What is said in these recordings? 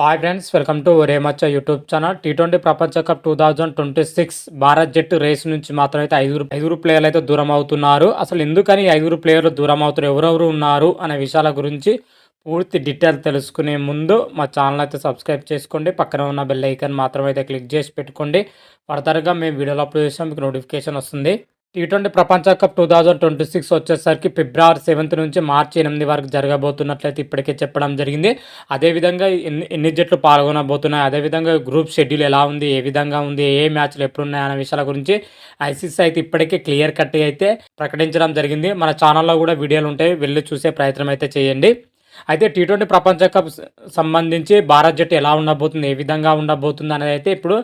Hi friends welcome to రేమచ్చ YouTube channel T twenty ప్రపంచ cup two thousand twenty six Bharat జట్టు race నుంచి మాత్రం అయితే ఐదుగురు ఐదుగురు ప్లేయర్లు అయితే దూరం అవుతున్నారు. అసలు ఎందుకని ఐదుగురు ప్లేయర్లు దూరం అవుతారు? ఎవరెవరు ఉన్నారు? అనే విషయాల గురించి పూర్తి డీటెయిల్ తెలుసుకునే ముందు మా ఛానల్ అయితే సబ్స్క్రైబ్ చేసుకోండి. పక్కన ఉన్న బెల్ ఐకాన్ మాత్రం అయితే క్లిక్ చేసి పెట్టుకోండి. ఫర్దర్గా మేము వీడియోలో అప్లోడ్ చేసాం మీకు నోటిఫికేషన్ వస్తుంది. టీ ట్వంటీ ప్రపంచ cup two thousand twenty six వచ్చేసరికి ఫిబ్రవరి సెవెంత్ నుంచి మార్చి ఎనిమిది వరకు జరగబోతున్నట్లయితే ఇప్పటికే చెప్పడం జరిగింది. అదేవిధంగా ఎన్ని ఎన్ని జట్లు పాల్గొనబోతున్నాయి అదేవిధంగా గ్రూప్ షెడ్యూల్ ఎలా ఉంది ఏ విధంగా ఉంది ఏ మ్యాచ్లు ఎప్పుడున్నాయి అనే విషయాల గురించి ఐసీసీ అయితే ఇప్పటికే క్లియర్ కట్ అయితే ప్రకటించడం జరిగింది. మన ఛానల్లో కూడా వీడియోలు ఉంటాయి వెళ్ళి చూసే ప్రయత్నం అయితే చేయండి. అయితే టీ ట్వంటీ ప్రపంచ కప్ సంబంధించి భారత్ జట్టు ఎలా ఉండబోతుంది ఏ విధంగా ఉండబోతుంది అనేది అయితే ఇప్పుడు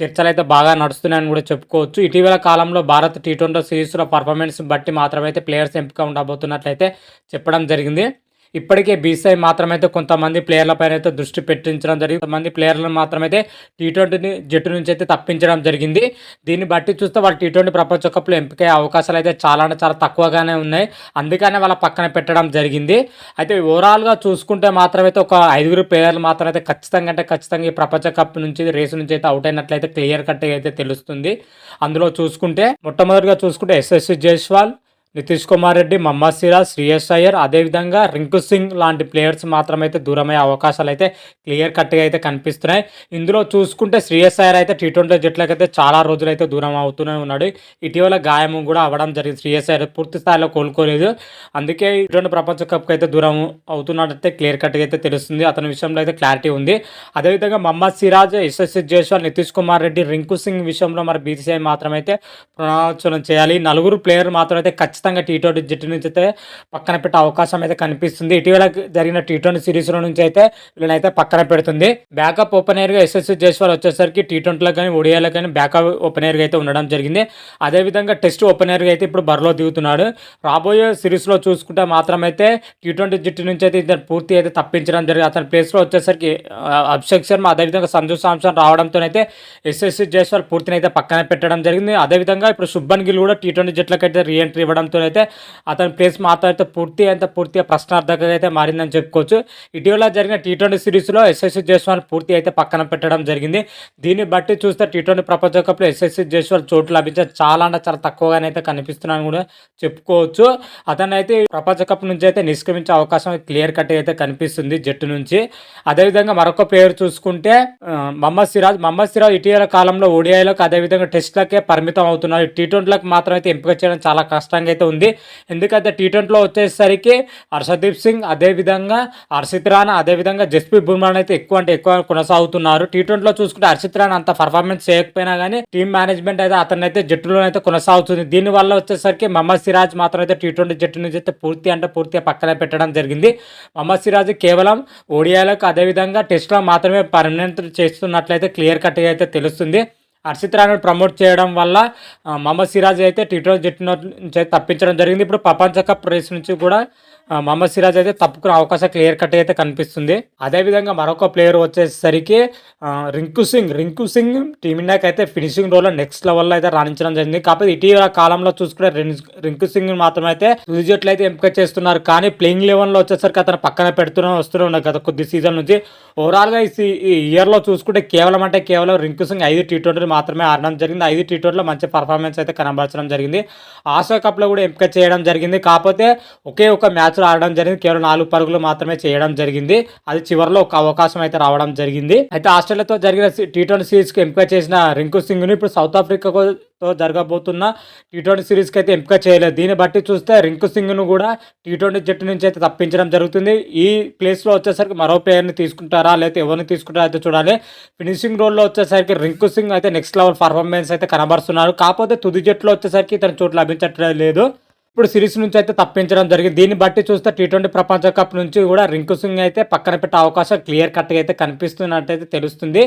చర్చలు అయితే బాగా నడుస్తున్నాయని కూడా చెప్పుకోవచ్చు. ఇటీవల కాలంలో భారత్ టీ ట్వంటీ సిరీస్లో పర్ఫార్మెన్స్ బట్టి మాత్రమైతే ప్లేయర్స్ ఎంపిక ఉండబోతున్నట్లయితే చెప్పడం జరిగింది. ఇప్పటికే బీసీఐ మాత్రమైతే కొంతమంది ప్లేయర్లపైన అయితే దృష్టి పెట్టించడం జరిగింది. కొంతమంది ప్లేయర్లను మాత్రమైతే టీ ట్వంటీ జట్టు నుంచి అయితే తప్పించడం జరిగింది. దీన్ని బట్టి చూస్తే వాళ్ళు టీ ట్వంటీ ప్రపంచ కప్లో ఎంపిక అవకాశాలు అయితే చాలా అంటే చాలా తక్కువగానే ఉన్నాయి. అందుకనే వాళ్ళ పక్కన పెట్టడం జరిగింది. అయితే ఓవరాల్గా చూసుకుంటే మాత్రమైతే ఒక ఐదుగురు ప్లేయర్లు మాత్రమైతే ఖచ్చితంగా అంటే ఖచ్చితంగా ఈ ప్రపంచ కప్ నుంచి రేసు నుంచి అయితే అవుట్ అయినట్లయితే క్లియర్ కట్ అయితే తెలుస్తుంది. అందులో చూసుకుంటే మొట్టమొదటిగా చూసుకుంటే ఎస్ఎస్సి జైస్వాల్ నితీష్ కుమార్ రెడ్డి మహమ్మద్ సిరాజ్ శ్రేయస్ అయ్యర్ అదేవిధంగా రింకు సింగ్ లాంటి ప్లేయర్స్ మాత్రమైతే దూరమయ్యే అవకాశాలు అయితే క్లియర్ కట్గా అయితే కనిపిస్తున్నాయి. ఇందులో చూసుకుంటే శ్రేయస్ అయ్యర్ అయితే టీ ట్వంటీ జట్లకైతే చాలా రోజులు అయితే దూరం అవుతూనే ఉన్నాడు. ఇటీవల గాయం కూడా అవ్వడం జరిగింది. శ్రేయస్ అయ్యర్ పూర్తి స్థాయిలో కోలుకోలేదు. అందుకే ఇటువంటి ప్రపంచ కప్కి అయితే దూరం అవుతున్నట్టయితే క్లియర్ కట్గా అయితే తెలుస్తుంది. అతని విషయంలో అయితే క్లారిటీ ఉంది. అదేవిధంగా మహమ్మద్ సిరాజ్ ఎస్ఎస్సి జైస్వాల్ నితీష్ కుమార్ రెడ్డి రింకు సింగ్ విషయంలో మరి బీసీఐ మాత్రమైతే పునరాలోచన చేయాలి. నలుగురు ప్లేయర్ మాత్రం అయితే ఖచ్చితంగా టీ ట్వంటీ జట్టు నుంచి అయితే పక్కన పెట్టే అవకాశం అయితే కనిపిస్తుంది. ఇటీవల జరిగిన టీ ట్వంటీ సిరీస్లో నుంచి అయితే వీళ్ళనైతే పక్కన పెడుతుంది. బ్యాకప్ ఓపెనర్గా ఎస్ఎస్సి జైస్వాల్ వచ్చేసరికి టీ ట్వంటీలో కానీ ఒడియాలో కానీ బ్యాకప్ ఓపెనర్గా అయితే ఉండడం జరిగింది. అదేవిధంగా టెస్ట్ ఓపెనర్గా అయితే ఇప్పుడు బరిలో దిగుతున్నాడు. రాబోయే సిరీస్లో చూసుకుంటే మాత్రమైతే టీ ట్వంటీ జట్టు నుంచి అయితే ఇతను పూర్తి అయితే తప్పించడం జరిగింది. అతని ప్లేస్లో వచ్చేసరికి అభిషేక్ శర్మ అదేవిధంగా సంజు సాంసన్ రావడంతో అయితే ఎస్ఎస్సి జైస్వాల్ పూర్తిని అయితే పక్కన పెట్టడం జరిగింది. అదేవిధంగా ఇప్పుడు శుభన్ గిల్ కూడా టీ ట్వంటీ జట్లకైతే రీఎంట్రీ ఇవ్వడం అయితే అతని ప్లేస్ మాత్రం అయితే పూర్తి అయితే పూర్తిగా ప్రశ్నార్థకంగా అయితే మారిందని చెప్పుకోవచ్చు. ఇటీవల జరిగిన టీ ట్వంటీ సిరీస్లో ఎస్ఎస్సి జైస్వాల్ పూర్తి అయితే పక్కన పెట్టడం జరిగింది. దీన్ని బట్టి చూస్తే టీ ట్వంటీ ప్రపంచ కప్లో ఎస్ఎస్సి జైస్వాల్ చోటు లభించే చాలా అంటే చాలా తక్కువగానైతే కనిపిస్తున్నాను కూడా చెప్పుకోవచ్చు. అతను అయితే ప్రపంచ కప్ నుంచి అయితే నిష్క్రమించే అవకాశం క్లియర్ కట్ అయితే కనిపిస్తుంది జట్టు నుంచి. అదేవిధంగా మరొక ప్లేయర్ చూసుకుంటే మహమ్మద్ సిరాజ్. మహమ్మద్ సిరాజ్ ఇటీవల కాలంలో ఓడిఐలకు అదేవిధంగా టెస్ట్లకే పరిమితం అవుతున్నారు టీ ట్వంటీలకు మాత్రం అయితే ఎంపిక చేయడం చాలా కష్టంగా అయితే ఉంది ఎందుకంటే టీ ట్వంటీలో వచ్చేసరికి హర్షదీప్ సింగ్ అదేవిధంగా హర్షిత్ రాణా అదేవిధంగా జస్ప్రీత్ బుమ్రాన్ అయితే ఎక్కువ అంటే ఎక్కువ కొనసాగుతున్నారు. టీ ట్వంటీలో చూసుకుంటే హర్షిత్ రాణా అంత పర్ఫార్మెన్స్ చేయకపోయినా కానీ టీమ్ మేనేజ్మెంట్ అయితే అతనైతే అయితే జట్టులో అయితే కొనసాగుతుంది. దీని వల్ల వచ్చేసరికి మహమ్మద్ సిరాజ్ మాత్రం అయితే టీ ట్వంటీ జట్టు నుంచి అయితే పూర్తి అంటే పూర్తిగా పక్కన పెట్టడం జరిగింది. మహమ్మద్ సిరాజ్ కేవలం ఓడియాలకు అదేవిధంగా టెస్ట్లో మాత్రమే పర్మనెంట్ చేస్తున్నట్లయితే క్లియర్ కట్గా అయితే తెలుస్తుంది. హర్షిత్ రాణాను ప్రమోట్ చేయడం వల్ల మహమ్మద్ సిరాజ్ అయితే టీ ట్వంటీ జట్టు నుంచి అయితే తప్పించడం జరిగింది. ఇప్పుడు ప్రపంచ కప్ రేస్ నుంచి కూడా మహమ్మద్ సిరాజ్ అయితే తప్పుకునే అవకాశం క్లియర్ కట్ అయితే కనిపిస్తుంది. అదేవిధంగా మరొక ప్లేయర్ వచ్చేసరికి రింకు సింగ్. రింకు సింగ్ టీమిండియాకి అయితే ఫినిషింగ్ రోల్లో నెక్స్ట్ లెవెల్లో అయితే రాణించడం జరిగింది. కాకపోతే ఇటీవల కాలంలో చూసుకుంటే రిన్- రింకు సింగ్ మాత్రమే అయితే తుది జట్లు అయితే ఎంపిక చేస్తున్నారు. కానీ ప్లేయింగ్ లెవెన్లో వచ్చేసరికి అతను పక్కన పెడుతూనే వస్తూనే ఉన్నారు గత కొద్ది సీజన్ నుంచి. ఓవరాల్గా ఈ ఇయర్లో చూసుకుంటే కేవలం అంటే కేవలం రింకు సింగ్ ఐదు టీ ట్వంటీలు మాత్రమే ఆడడం జరిగింది. ఐదు టీ ట్వంటీలో మంచి పర్ఫార్మెన్స్ అయితే కనబరచడం జరిగింది. ఆసియా కప్లో కూడా ఎంపిక చేయడం జరిగింది. కాకపోతే ఒకే ఒక మ్యాచ్ మ్యాచ్లో ఆడడం జరిగింది. కేవలం నాలుగు పరుగులు మాత్రమే చేయడం జరిగింది. అది చివరిలో ఒక అవకాశం అయితే రావడం జరిగింది. అయితే ఆస్ట్రేలియాతో జరిగిన టీ ట్వంటీ సిరీస్కి ఎంపిక చేసిన రింకు సింగ్ను ఇప్పుడు సౌత్ ఆఫ్రికాతో జరగబోతున్న టీ ట్వంటీ సిరీస్కి అయితే ఎంపిక చేయలేదు. దీన్ని బట్టి చూస్తే రింకు సింగ్ను కూడా టీ ట్వంటీ జట్టు నుంచి అయితే తప్పించడం జరుగుతుంది. ఈ ప్లేస్లో వచ్చేసరికి మరో ప్లేయర్ని తీసుకుంటారా లేకపోతే ఎవరిని తీసుకుంటారా అయితే చూడాలి. ఫినిషింగ్ రోల్లో వచ్చేసరికి రింకు సింగ్ అయితే నెక్స్ట్ లెవెల్ పర్ఫార్మెన్స్ అయితే కనబరుస్తున్నారు కాకపోతే తుది జట్టులో వచ్చేసరికి ఇతను చోటు లభించట్లేదు. ఇప్పుడు సిరీస్ నుంచి అయితే తప్పించడం జరిగింది. దీన్ని బట్టి చూస్తే టీ ట్వంటీ ప్రపంచ కప్ నుంచి కూడా రింకు సింగ్ అయితే పక్కన పెట్టే అవకాశం క్లియర్ కట్గా అయితే కనిపిస్తున్నట్టయితే తెలుస్తుంది.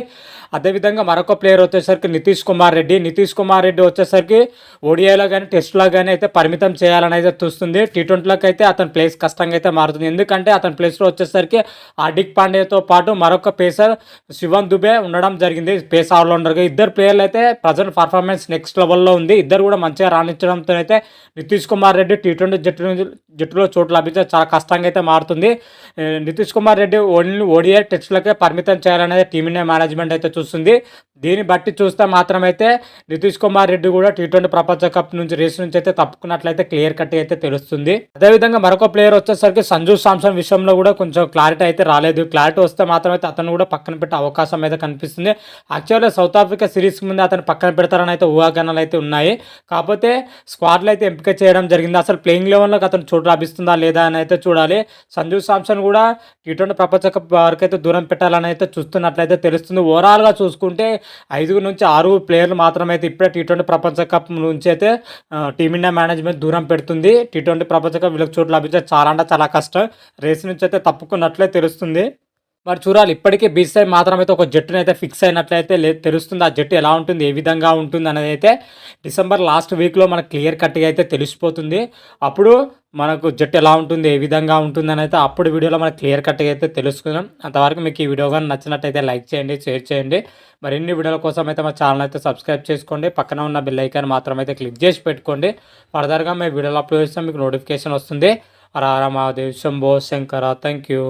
అదేవిధంగా మరొక ప్లేయర్ వచ్చేసరికి నితీష్ కుమార్ రెడ్డి. నితీష్ కుమార్ రెడ్డి వచ్చేసరికి ఓడిఐలో కానీ టెస్ట్లో కానీ అయితే పరిమితం చేయాలని అయితే చూస్తుంది. టీ ట్వంటీలోకి అయితే అతని ప్లేస్ కష్టంగా అయితే మారుతుంది. ఎందుకంటే అతని ప్లేస్లో వచ్చేసరికి హార్దిక్ పాండేతో పాటు మరొక పేసర్ శివన్ దుబే ఉండడం జరిగింది. పేస్ ఆల్రౌండర్గా ఇద్దరు ప్లేయర్లు అయితే ప్రజెంట్ పర్ఫార్మెన్స్ నెక్స్ట్ లెవెల్లో ఉంది. ఇద్దరు కూడా మంచిగా రాణించడంతో అయితే నితీష్ కుమార్ రెడ్డి టీ ట్వంటీ జట్టు జట్టులో చోటు లభించే చాలా కష్టంగా అయితే మారుతుంది. నితీష్ కుమార్ రెడ్డి ఓన్లీ ఓడిఐ టెస్టులకే పరిమితం చేయాలనేది టీమిండియా మేనేజ్మెంట్ అయితే చూస్తుంది. దీన్ని బట్టి చూస్తే మాత్రమైతే నితీష్ కుమార్ రెడ్డి కూడా టీ ట్వంటీ ప్రపంచ కప్ నుంచి రేస్ నుంచి అయితే తప్పుకున్నట్లయితే క్లియర్ కట్ అయితే తెలుస్తుంది. అదేవిధంగా మరొక ప్లేయర్ వచ్చేసరికి సంజు సామ్సన్ విషయంలో కూడా కొంచెం క్లారిటీ అయితే రాలేదు. క్లారిటీ వస్తే మాత్రమైతే అతను కూడా పక్కన పెట్టే అవకాశం అయితే కనిపిస్తుంది. యాక్చువల్గా సౌత్ ఆఫ్రికా సిరీస్ ముందు అతను పక్కన పెడతారని అయితే ఊహాగానాలు అయితే ఉన్నాయి. కాకపోతే స్క్వాడ్లో అయితే ఎంపిక చేయడం జరిగింది. అసలు ప్లేయింగ్ లెవెల్లోకి అతను చోటు లభిస్తుందా లేదా అని అయితే చూడాలి. సంజు సామ్సన్ కూడా టీ ట్వంటీ ప్రపంచ కప్ వరకు అయితే దూరం పెట్టాలని అయితే చూస్తున్నట్లయితే తెలుస్తుంది. ఓవరాల్గా చూసుకుంటే ఐదుగురు నుంచి ఆరుగురు ప్లేయర్లు మాత్రమే అయితే ఇప్పుడే టీ ట్వంటీ ప్రపంచ కప్ నుంచి అయితే టీమిండియా మేనేజ్మెంట్ దూరం పెడుతుంది. టీ ట్వంటీ ప్రపంచ కప్ వీళ్ళకి చోటు లభించే చాలా అంటే చాలా కష్టం. రేస్ నుంచి అయితే తప్పుకున్నట్లే తెలుస్తుంది. మరి చూడాలి ఇప్పటికే బీసీఐ మాత్రం అయితే ఒక జట్టునైతే అయితే ఫిక్స్ అయినట్లయితే లే తెలుస్తుంది. ఆ జట్టు ఎలా ఉంటుంది ఏ విధంగా ఉంటుంది అనేది అయితే డిసెంబర్ లాస్ట్ వీక్లో మనకు క్లియర్ కట్గా అయితే తెలిసిపోతుంది. అప్పుడు మనకు జట్టు ఎలా ఉంటుంది ఏ విధంగా ఉంటుంది అని అయితే అప్పుడు వీడియోలో మనకు క్లియర్ కట్గా అయితే తెలుసుకుందాం. అంతవరకు మీకు ఈ వీడియో కానీ నచ్చినట్టయితే లైక్ చేయండి షేర్ చేయండి. మరిన్ని వీడియోల కోసం అయితే మా ఛానల్ అయితే సబ్స్క్రైబ్ చేసుకోండి. పక్కన ఉన్న బెల్ ఐకాన్ మాత్రం అయితే క్లిక్ చేసి పెట్టుకోండి. ఫర్దర్గా మేము వీడియోలో అప్లోడ్ చేస్తాం మీకు నోటిఫికేషన్ వస్తుంది. రారా మహాదేవ్ శంభో శంకర థ్యాంక్ యూ